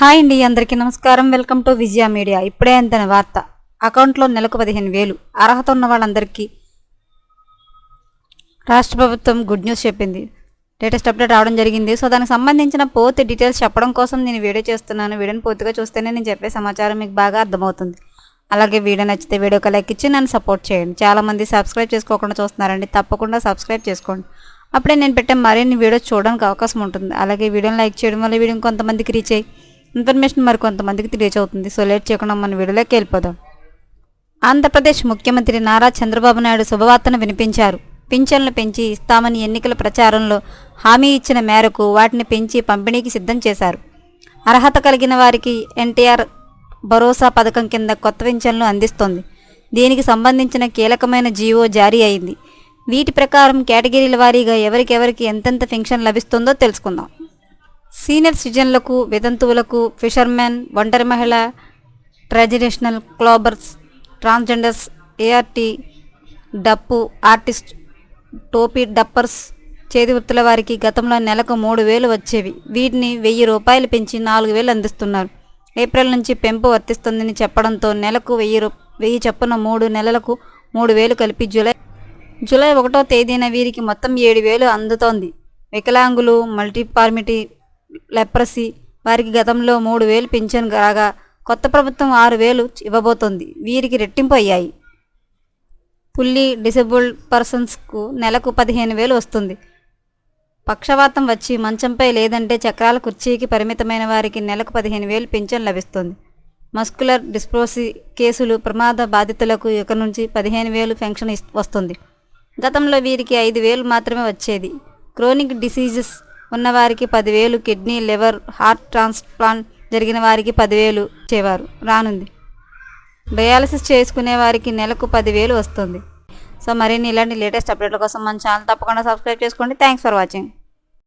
Hi అండి అందరికీ నమస్కారం. Welcome to Vijaya media. ఇప్పుడే అంతన వార్త. అకౌంట్లో నెలకు పదిహేను వేలు. అర్హత ఉన్న వాళ్ళందరికీ రాష్ట్ర ప్రభుత్వం గుడ్ న్యూస్ చెప్పింది. లేటెస్ట్ అప్డేట్ రావడం జరిగింది. సో దానికి సంబంధించిన పూర్తి డీటెయిల్స్ చెప్పడం కోసం నేను వీడియో చేస్తున్నాను. వీడియోని పూర్తిగా చూస్తేనే నేను చెప్పే సమాచారం మీకు బాగా అర్థమవుతుంది. అలాగే వీడియో నచ్చితే వీడియోకి లైక్ ఇచ్చి నన్ను సపోర్ట్ చేయండి. చాలామంది సబ్స్క్రైబ్ చేసుకోకుండా చూస్తున్నారండి. తప్పకుండా సబ్స్క్రైబ్ చేసుకోండి. అప్పుడే నేను పెట్టే మరిన్ని వీడియోస్ చూడడానికి అవకాశం ఉంటుంది. అలాగే వీడియోని లైక్ చేయడం వల్ల వీడియో కొంతమందికి రీచ్ అయ్యి ఇన్ఫర్మేషన్ మరి కొంతమందికి రీచ్ అవుతుంది సో లేట్ చేయకుండా మన వీడియోలోకి వెళ్ళిపోదాం. ఆంధ్రప్రదేశ్ ముఖ్యమంత్రి నారా చంద్రబాబు నాయుడు శుభవార్తను వినిపించారు. పింఛన్లు పెంచి ఇస్తామని ఎన్నికల ప్రచారంలో హామీ ఇచ్చిన మేరకు వాటిని పెంచి పంపిణీకి సిద్ధం చేశారు. అర్హత కలిగిన వారికి ఎన్టీఆర్ భరోసా పథకం కింద కొత్త పింఛన్లు అందిస్తోంది. దీనికి సంబంధించిన కీలకమైన జీవో జారీ అయింది. వీటి ప్రకారం కేటగిరీల వారీగా ఎవరికెవరికి ఎంతెంత పెన్షన్ లభిస్తుందో తెలుసుకుందాం. సీనియర్ సిటిజన్లకు వితంతువులకు ఫిషర్మెన్ ఒంటరి మహిళ ట్రెడిషనల్ క్లాబర్స్ ట్రాన్స్జెండర్స్ ఏఆర్టీ డప్పు ఆర్టిస్ట్ టోపీ డప్పర్స్ చేతి వృత్తుల వారికి గతంలో నెలకు మూడు వేలు వచ్చేవి. వీటిని వెయ్యి రూపాయలు పెంచి నాలుగు వేలు అందిస్తున్నారు. ఏప్రిల్ నుంచి పెంపు వర్తిస్తుందని చెప్పడంతో నెలకు వెయ్యి రూ వెయ్యి చొప్పున మూడు నెలలకు మూడు వేలు కలిపి జూలై జూలై ఒకటో తేదీన వీరికి మొత్తం ఏడు వేలు అందుతోంది. వికలాంగులు మల్టీపార్మిటీ లెప్రసీ వారికి గతంలో మూడు వేలు పింఛన్ రాగా కొత్త ప్రభుత్వం ఆరు వేలు ఇవ్వబోతోంది. వీరికి రెట్టింపు అయ్యాయి. ఫుల్లీ డిసేబుల్డ్ పర్సన్స్కు నెలకు పదిహేను వేలు వస్తుంది. పక్షవాతం వచ్చి మంచంపై లేదంటే చక్రాల కుర్చీకి పరిమితమైన వారికి నెలకు పదిహేను వేలు పింఛన్ లభిస్తుంది. మస్కులర్ డిస్ప్రోసి కేసులు ప్రమాద బాధితులకు ఇక నుంచి పదిహేను వేలు పెన్షన్ వస్తుంది. గతంలో వీరికి ఐదు వేలు మాత్రమే వచ్చేది. క్రోనిక్ డిసీజెస్ ఉన్నవారికి పదివేలు కిడ్నీ లివర్ హార్ట్ ట్రాన్స్ప్లాంట్ జరిగిన వారికి పదివేలు ఇచ్చేవారు. రానుంది. డయాలసిస్ చేసుకునే వారికి నెలకు పదివేలు వస్తుంది. సో మరిన్ని ఇలాంటి లేటెస్ట్ అప్డేట్ల కోసం మన ఛానల్ తప్పకుండా సబ్స్క్రైబ్ చేసుకోండి. Thanks for watching.